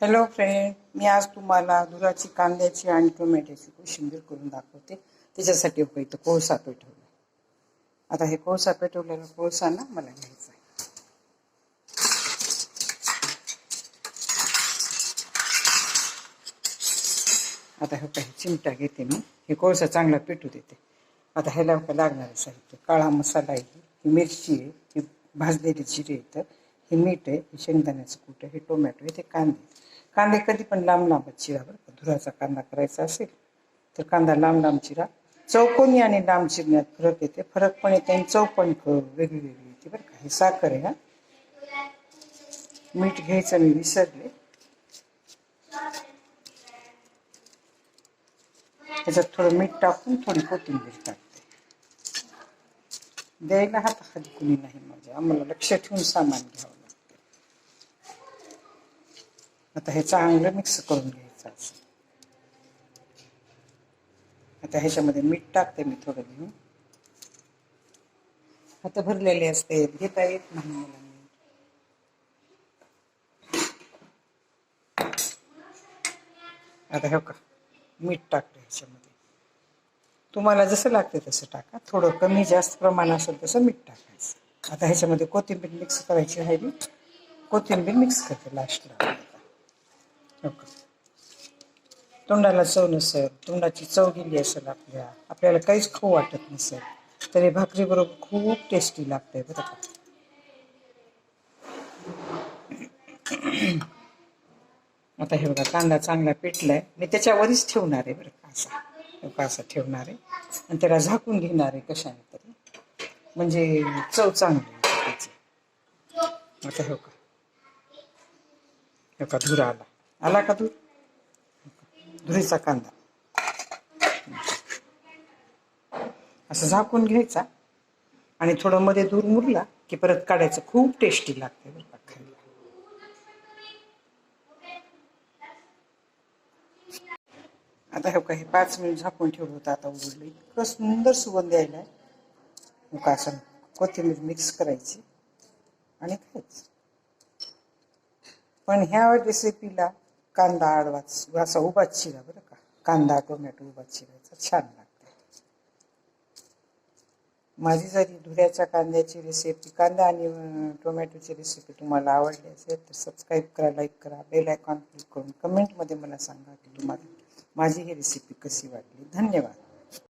Hello friend मी आज तुम्हाला दुधाची कांद्याची आणि टोमॅटोची कोशिंबीर करून दाखवते. त्याच्यासाठी हो इथं कोळसा पेटवला आता हे कोळसा पेटवलेला कोळसा ना मला घ्यायचा आहे. आता हे काही चिमटा घेते मी. हे कोळसा चांगला पेटू देते. आता ह्याला काय लागणारे साहित्य? काळा मसाला आहे ही. मिरची आहे. ही भाजलेली जिरे येतं हे मीठ आहे. हे शेंगदाण्याचं कूट आहे. हे टोमॅटो आहे. ते कांदे कांदे कधी पण लांब लांबच चिरा बरं धुराचा कांदा करायचा असेल तर कांदा लांब लांब चिरा. चौकोनी आणि लांब चिरण्यात फरक येते. फरक पण येते आणि चौपण वेगळी वेगळी येते बरं का. हे साखर आहे हा. मीठ घ्यायचं मी विसरले. त्याच्यात थोडं मीठ टाकून थोडी कोथिंबीर टाकते. द्यायला हाताखाली कुणी नाही माझ्या. आम्हाला लक्ष ठेवून सामान घ्यावं आता हे चांगलं मिक्स करून घ्यायचं असं. आता ह्याच्यामध्ये मीठ टाकते मी थोडं घेऊन. आता भरलेले असते. घेता येत नाही मला. आता हे का मीठ टाकलं ह्याच्यामध्ये. तुम्हाला जसं लागते तसं टाका. थोडं कमी जास्त प्रमाण असेल तसं मीठ टाकायचं. आता ह्याच्यामध्ये कोथिंबीर मिक्स करायची आहे मी कोथिंबीर मिक्स करते लास्टला हो का तोंडाला चव नसेल. तोंडाची चव गेली असेल आपल्या. आपल्याला काहीच खाऊ वाटत नसेल. तरी भाकरी बरोबर खूप टेस्टी लागते बरं का. आता हे बघा कांदा चांगला पेटलाय मी त्याच्यावरच ठेवणार आहे बरं का असा. हे असा ठेवणार आहे. आणि त्याला झाकून घेणार आहे कशाने तरी. म्हणजे चव चांगली त्याची. आता हे का हे का धुर आला. आला का तू? धुरीचा कांदा. असं झाकून घ्यायचा आणि थोडं मध्ये दूर मुरला की परत काढायचं. खूप टेस्टी लागते बरं का खायला. आता हे काही पाच मिनिट झाकून ठेवलं होतं आता उघडलं. इतकं सुंदर सुगंध यायला. हो मग असं कोथिंबीर मिक्स करायची आणि खायचं. पण ह्या रेसिपीला कांदा आडवाच असा उभाच शिरा बरं का. कांदा टोमॅटो उभाच शिरायचा छान लागते माझी जरी धुऱ्याच्या कांद्याची रेसिपी कांदा आणि टोमॅटोची रेसिपी तुम्हाला आवडली असेल तर सबस्क्राईब करा लाईक करा बेल आयकॉन क्लिक करून कमेंटमध्ये मला सांगा की तुम्हाला माझी ही रेसिपी कशी वाटली. धन्यवाद.